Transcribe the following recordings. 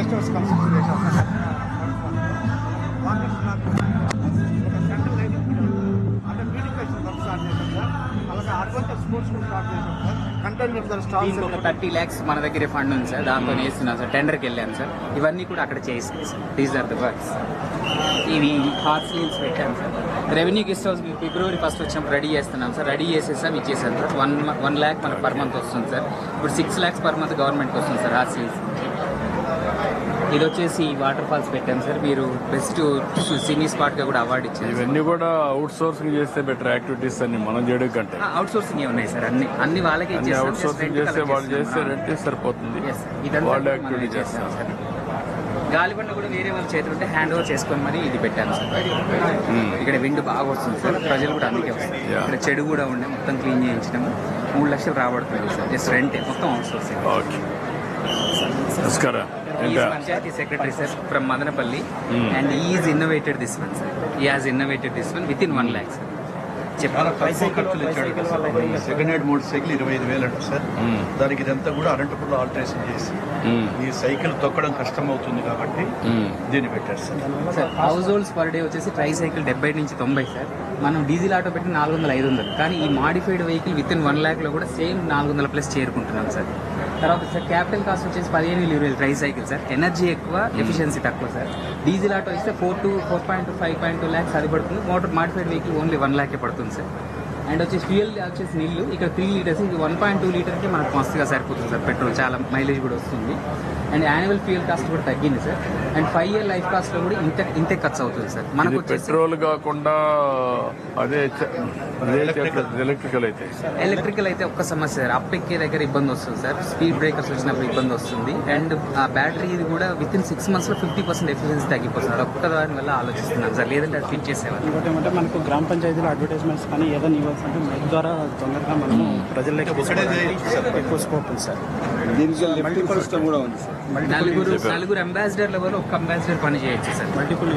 Sir container దీనికి ఒక thirty lakhs మన దగ్గర ఫండ్ ఉంది సార్. దాంతో వేస్తున్నాం సార్. టెండర్కి వెళ్ళాను సార్. ఇవన్నీ కూడా అక్కడ చేసాం sir. These are the works ఇవి హార్ట్ సీల్స్ పెట్టాం సార్. రెవెన్యూ గెస్ట్ హౌస్ ఫిబ్రవరి ఫస్ట్ వచ్చినప్పుడు రెడీ చేస్తున్నాం సార్. రెడీ చేసేసాం ఇచ్చేసాం సార్. వన్ వన్ ల్యాక్ మనకు పర్ మంత్ వస్తుంది సార్. ఇప్పుడు సిక్స్ ల్యాక్స్ పర్ మంత్ గవర్నమెంట్కి వస్తుంది సార్ హార్ట్ సీల్స్ ఇది వచ్చేసి వాటర్ ఫాల్స్ పెట్టాం సార్. మీరు బెస్ట్ సినీ స్పాట్గా కూడా అవార్డు ఇచ్చారు. ఇవన్నీ కూడా అవుట్ సోర్సింగ్ చేస్తే బెటర్ యాక్టివిటీస్ అన్ని మనం చేయడం కంటే. అవుట్ సోర్సింగ్ ఉన్నాయి సార్? అన్ని అన్ని వాళ్ళకే. అవుట్ సోర్సింగ్ చేస్తే వాళ్ళు చేస్తే. రెంటే సరిపోతుంది. వాళ్ళు యాక్టివిటీ చేస్తాం చేస్తారు. గాలిబండ కూడా వేరే వాళ్ళ చేతులు ఉంటే హ్యాండ్ ఓవర్ చేసుకొని మరి ఇది పెట్టాను సార్. ఇక్కడ విండ్ బాగా వస్తుంది సార్. ప్రజలు కూడా అందుకే Yeah. ఇక్కడ చెడు కూడా ఉండే మొత్తం క్లీన్ చేయించడము మూడు లక్షలు రాబడుతుంది సార్. జస్ట్ రెంట్ మొత్తం అవుట్ సోర్సింగ్ ఓకే నమస్కారం. Panchayat secretary sir from Madanapalle Hmm. And is innovated this one sir he has innovated this one within one lakh sir చాలా తక్కువ ఖర్చులు ఇచ్చాడు కదా sir. Second hand motorcycle ఇరవై ఐదు వేలు అంట సార్. దానికి ఇదంతా కూడా అనంతపురంలో ఆల్టరేషన్ చేసి మ్మ్. ఈ సైకిల్ తొక్కడం కష్టం అవుతుంది కాబట్టి. దీన్ని పెట్టారు sir households per day వచ్చేసి ట్రై సైకిల్ డెబ్బై నుంచి తొంభై సార్ మనం డీజిల్ ఆటో పెట్టి నాలుగు వందల ఐదు వందలు కానీ ఈ modified vehicle within one ల్యాక్లో కూడా సేమ్ నాలుగు వందల ప్లస్ చేరుకుంటున్నాం సార్ తర్వాత సార్ క్యాపిటల్ కాస్ట్ వచ్చేసి పదిహేను వేలు ఇరవై ట్రై సైకిల్ సార్. ఎనర్జీ ఎక్కువ ఎఫిషియన్సీ తక్కువ సార్. డీజిల్ ఆటో ఇస్తే four to four point five point two lakhs అది పడుతుంది. Motor modified vehicle only one ల్యాకే పడుతుంది సార్. అండ్ వచ్చేసి ఫ్యూయల్ వచ్చేసి నీళ్ళు. ఇక్కడ త్రీ లీటర్స్ ఇది వన్ పాయింట్ టూ లీటర్కి మనకు మస్తుగా సరిపోతుంది సార్. పెట్రోల్ చాలా మైలేజ్ కూడా వస్తుంది. అండ్ యాన్యువల్ ఫ్యూయల్ కాస్ట్ కూడా తగ్గింది sir. And five year life కాస్ట్లో కూడా ఇంత ఇంతే ఖర్చు అవుతుంది సార్. మనకు పెట్రోల్ కాకుండా అదే ఎలక్ట్రికల్ అయితే. ఎలక్ట్రికల్ అయితే ఒక్క సమస్య సార్. అప్ ఎక్కే దగ్గర ఇబ్బంది వస్తుంది సార్. స్పీడ్ బ్రేకర్స్ వచ్చినప్పుడు ఇబ్బంది వస్తుంది. అండ్ ఆ బ్యాటరీ ఇది కూడా విత్ ఇన్ సిక్స్ మంత్స్లో ఫిఫ్టీ పర్సెంట్ ఎఫిషియన్సీ తగ్గిపోతుంది అది ఒక్క దాని వల్ల ఆలోచిస్తున్నాను సార్. లేదంటే అది ఫిట్ చేసేవాళ్ళు. ఇంకోటి ఏమంటే మనకు గ్రామ పంచాయతీలో అడ్వర్టైజ్మెంట్స్ కానీ ఏదైనా అంటే ద్వారా తొందరగా మనము ప్రజల్లోకి ఒకటే చేయొచ్చు సార్. ఎక్కువ ఉంది సార్. నలుగురు నలుగురు అంబాసిడర్ల వల్ల ఒక అంబాసిడర్ పని చేయొచ్చు సార్. మల్టిపుల్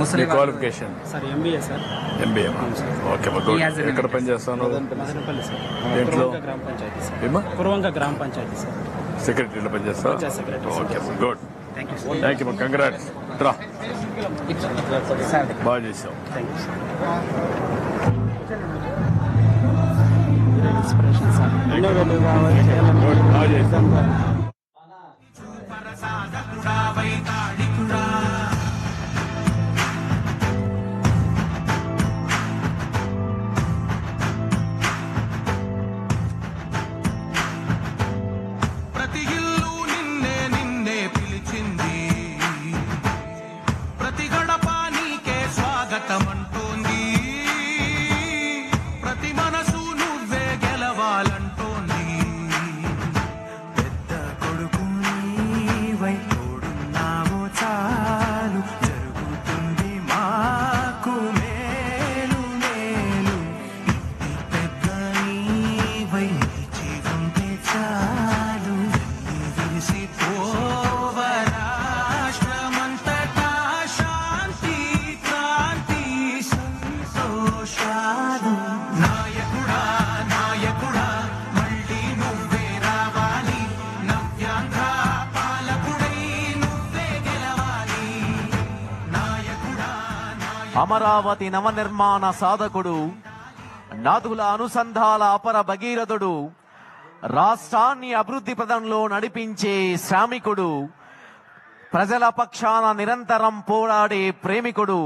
ముసలి qualification sir MBA sir. MBA okay ఎక్కడ పని చేస్తాను మదనపల్లి సార్. గ్రామ పంచాయతీ సార్. ఏమా? కురవంక గ్రామ పంచాయతీ సార్. సెక్రటరీలో పని చేస్తా panchayat secretary. Okay good thank you thank you congrats రా సార్ బాగా చేసావు థ్యాంక్ యూ అమరావతి నవనిర్మాణ సాధకుడు నదుల అనుసంధాల అపర భగీరథుడు రాష్ట్రాన్ని అభివృద్ధి పదంలో నడిపించే శ్రామికుడు ప్రజల పక్షాన నిరంతరం పోరాడే ప్రేమికుడు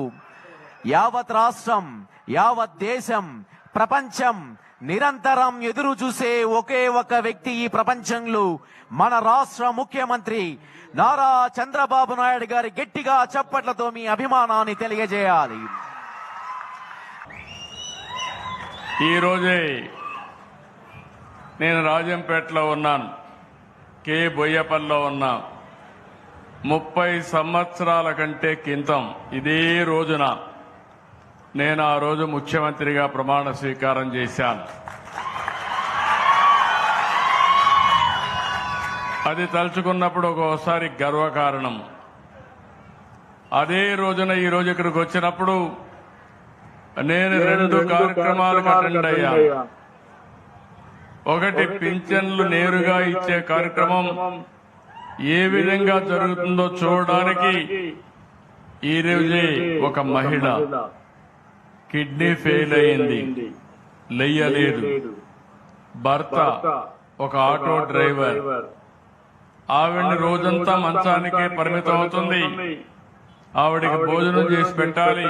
యావత్ రాష్ట్రం యావత్ దేశం ప్రపంచం నిరంతరం ఎదురు చూసే ఒకే ఒక వ్యక్తి ఈ ప్రపంచంలో మన రాష్ట్ర ముఖ్యమంత్రి నారా చంద్రబాబు నాయుడు గారి గట్టిగా చప్పట్లతో మీ అభిమానాన్ని తెలియజేయాలి. ఈరోజే నేను రాజంపేటలో ఉన్నాను. కే. బొయ్యపల్లిలో ఉన్న ముప్పై సంవత్సరాల కంటే కింతం ఇదే రోజున నేను ఆ రోజు ముఖ్యమంత్రిగా ప్రమాణ స్వీకారం చేశాను. అది తలుచుకున్నప్పుడు ఒక్కోసారి గర్వకారణం. అదే రోజున ఈ రోజు ఇక్కడికి వచ్చినప్పుడు నేను రెండు కార్యక్రమాలకు అటెండ్ అయ్యాను ఒకటి పింఛన్లు నేరుగా ఇచ్చే కార్యక్రమం. ఏ విధంగా జరుగుతుందో చూడడానికి ఈ రోజే ఒక మహిళ. కిడ్నీ ఫెయిల్ అయింది. లేయలేదు భర్త ఒక ఆటో డ్రైవర్. ఆవిడ్ని రోజంతా మంచానికే పరిమితం అవుతుంది. ఆవిడికి భోజనం చేసి పెట్టాలి.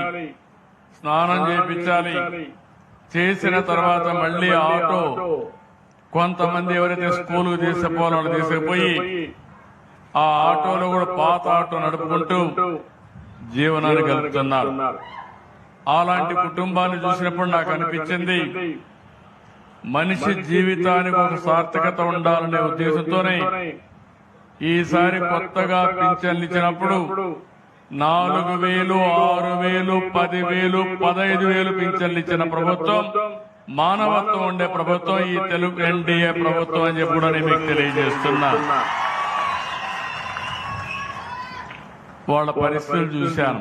స్నానం చేపించాలి. చేసిన తర్వాత మళ్ళీ ఆటో. కొంతమంది ఎవరైతే స్కూల్కి తీసుకుపోవాలో వాళ్ళు తీసుకుపోయి ఆ ఆటోలో కూడా పాత ఆటో నడుపుకుంటూ జీవనాన్ని గడుపుతున్నారు. అలాంటి కుటుంబాన్ని చూసినప్పుడు నాకు అనిపించింది మనిషి జీవితానికి ఒక సార్థకత ఉండాలనే ఉద్దేశంతోనే ఈసారి కొత్తగా పింఛన్లు ఇచ్చినప్పుడు నాలుగు వేలు ఆరు వేలు పది వేలు పదహైదు వేలు పింఛన్లు ఇచ్చిన ప్రభుత్వం మానవత్వం ఉండే ప్రభుత్వం ఈ తెలుగు ఎన్డీఏ ప్రభుత్వం అని చెప్పి కూడా నేను మీకు తెలియజేస్తున్నా. వాళ్ళ పరిస్థితులు చూశాను.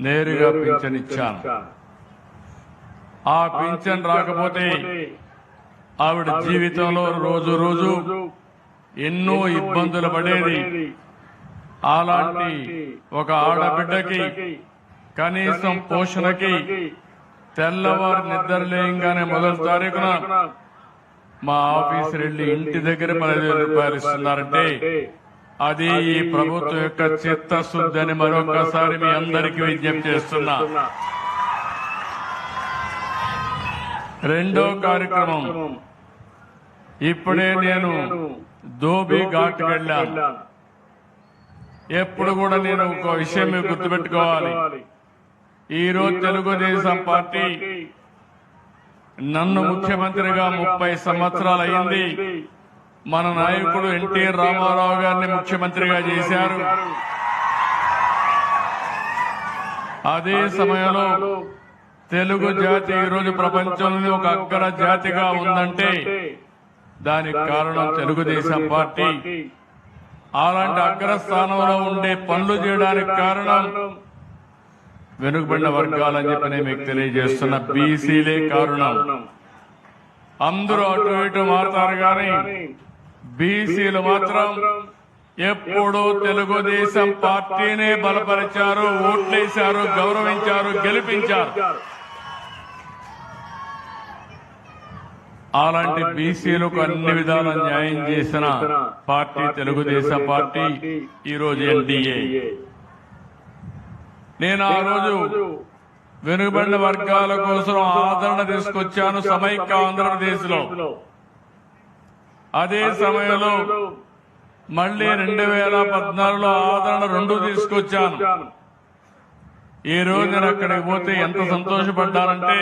నేరుగా పింఛన్ ఇచ్చాను ఆ పింఛన్ రాకపోతే ఆవిడ జీవితంలో రోజు రోజు ఎన్నో ఇబ్బందులు పడేది. అలాంటి ఒక ఆడబిడ్డకి కనీసం పోషణకి తెల్లవారు నిద్రలేయంగానే మొదటి తారీఖున మా ఆఫీసర్ వెళ్ళి ఇంటి దగ్గర పదివేల రూపాయలు ఇస్తున్నారంటే అది ఈ ప్రభుత్వం యొక్క చిత్తశుద్ధి అని మరొకసారి మీ అందరికీ విజ్ఞప్తి చేస్తున్నా. రెండో కార్యక్రమం. ఇప్పుడే నేను దోబి ఘాట్కి వెళ్ళాను. ఎప్పుడు కూడా నేను ఒక విషయం మీరు గుర్తుపెట్టుకోవాలి. ఈ రోజు తెలుగుదేశం పార్టీ నన్ను ముఖ్యమంత్రిగా ముప్పై సంవత్సరాలు అయింది. మన నాయకుడు ఎన్టీఆర్ రామారావు గారిని ముఖ్యమంత్రిగా చేశారు. అదే సమయంలో తెలుగు జాతి ఈ రోజు ప్రపంచంలో ఒక అగ్ర జాతిగా ఉందంటే దానికి కారణం తెలుగుదేశం పార్టీ. అలాంటి అగ్రస్థానంలో ఉండే పనులు చేయడానికి కారణం వెనుకబడిన వర్గాలని చెప్పి నేను మీకు తెలియజేస్తున్న బీసీలే కారణం. అందరూ అటు ఇటు మారుతారు కానీ బీసీలు మాత్రం ఎప్పుడూ తెలుగుదేశం పార్టీనే బలపరిచారు ఓట్లేశారు గౌరవించారు గెలిపించారు. అలాంటి బీసీలకు అన్ని విధాల న్యాయం చేసిన పార్టీ తెలుగుదేశం పార్టీ ఈ రోజు ఎన్డీఏ. నేను ఆ రోజు వెనుకబడిన వర్గాల కోసం ఆదరణ తీసుకొచ్చాను సమైక్య ఆంధ్రప్రదేశ్లో అదే సమయంలో మళ్ళీ రెండు వేల పద్నాలుగులో ఆదరణ రెండు తీసుకొచ్చాను. ఈ రోజు నేను అక్కడికి పోతే ఎంత సంతోషపడ్డానంటే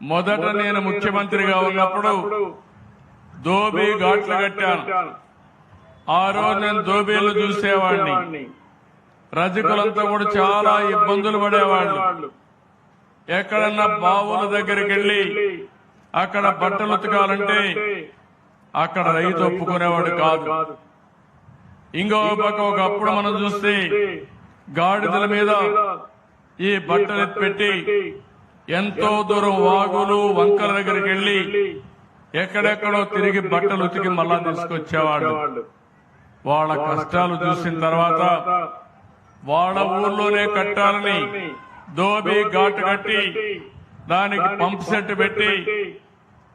మొదట నేను ముఖ్యమంత్రిగా ఉన్నప్పుడు దోబీ ఘాట్లు కట్టాను. ఆ రోజు నేను దోబీలు చూసేవాడిని. రజకులంతా కూడా చాలా ఇబ్బందులు పడేవాళ్ళు. ఎక్కడన్నా బావుల దగ్గరికి వెళ్ళి అక్కడ బట్టలు ఉతకాలంటే అక్కడ రైతు ఒప్పుకునేవాడు కాదు. ఇంకో పక్క ఒకప్పుడు మనం చూస్తే గాడిదల మీద ఈ బట్టలు పెట్టి ఎంతో దూరం వాగులు వంకల దగ్గరికి వెళ్ళి ఎక్కడెక్కడో తిరిగి బట్టలు ఉతికి మళ్ళా తీసుకొచ్చేవాడు వాళ్ళ కష్టాలు చూసిన తర్వాత వాళ్ళ ఊర్లోనే కట్టాలని దోబి ఘాటు కట్టి దానికి పంప్ సెట్ పెట్టి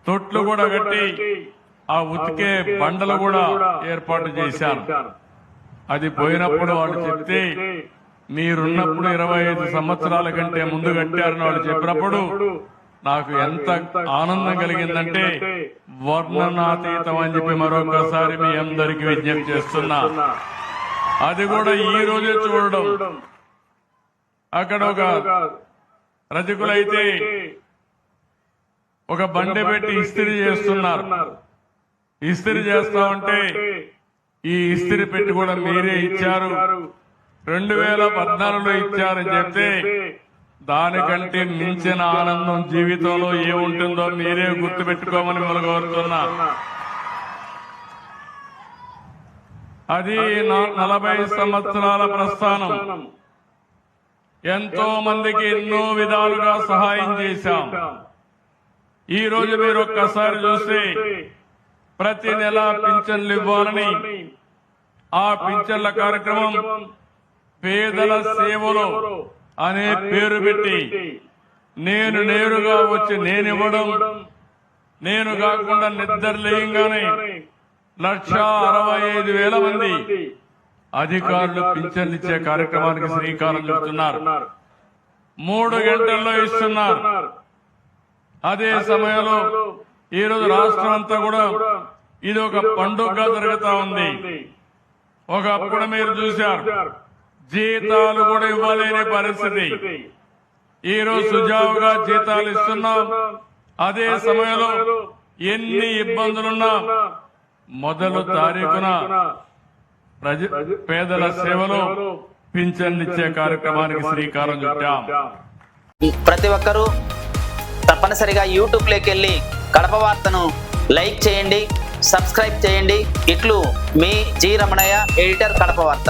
తొట్లు కూడా కట్టి ఆ ఉతికే బండలు కూడా ఏర్పాటు చేశారు. అది పోయినప్పుడు వాళ్ళు చెప్తే మీరున్నప్పుడు ఇరవై ఐదు సంవత్సరాల కంటే ముందు కట్టారని వాళ్ళు చెప్పినప్పుడు నాకు ఎంత ఆనందం కలిగిందంటే వర్ణనాతీతం అని చెప్పి మరొకసారి మీ అందరికీ విజ్ఞప్తి చేస్తున్నా. అది కూడా ఈ రోజే చూడడం. అక్కడ ఒక రజకులైతే ఒక బండి పెట్టి ఇస్త్రీ చేస్తున్నారు. ఇస్త్రీ చేస్తా ఉంటే ఈ ఇస్త్రీ పెట్టి కూడా మీరే ఇచ్చారు. రెండు వేల పద్నాలుగులో ఇచ్చారని చెప్తే దానికంటే మించిన ఆనందం జీవితంలో ఏముంటుందో మీరే గుర్తు పెట్టుకోమని మిమ్మల్ని కోరుతున్నా. అది నలభై సంవత్సరాల ప్రస్థానం. ఎంతో మందికి ఎన్నో విధాలుగా సహాయం చేశాం. ఈ రోజు మీరు ఒక్కసారి చూస్తే ప్రతి నెల పింఛన్లు ఇవ్వాలని ఆ పింఛన్ల కార్యక్రమం పేదల సేవలో అనే పేరు పెట్టి నేను నేరుగా వచ్చి నేను ఇవ్వడం నేను కాకుండా నిద్ర లేయంగానే లక్ష అరవై ఐదు వేల మంది అధికారులు పింఛన్లు ఇచ్చే కార్యక్రమానికి శ్రీకారం చుడుతున్నారు మూడు గంటల్లో ఇస్తున్నారు. అదే సమయంలో ఈ రోజు రాష్ట్రం అంతా కూడా ఇది ఒక పండుగగా జరుగుతా ఉంది. ఒకప్పుడు మీరు చూశారు. జీతాలు కూడా ఇవ్వలేని పరిస్థితి. ఈ రోజు సుజావుగా జీతాలు ఇస్తున్నాం. అదే సమయంలో ఎన్ని ఇబ్బందులున్నా మొదలు తారీఖున ప్రజ పేదల సేవలో పింఛన్నిచ్చే కార్యక్రమానికి శ్రీకారం చుట్టాం. ప్రతి ఒక్కరూ తప్పనిసరిగా యూట్యూబ్లోకి వెళ్ళి కడప వార్తను లైక్ చేయండి సబ్స్క్రైబ్ చేయండి. ఇట్లు మీ జి రమణయ్య ఎడిటర్ కడప వార్త.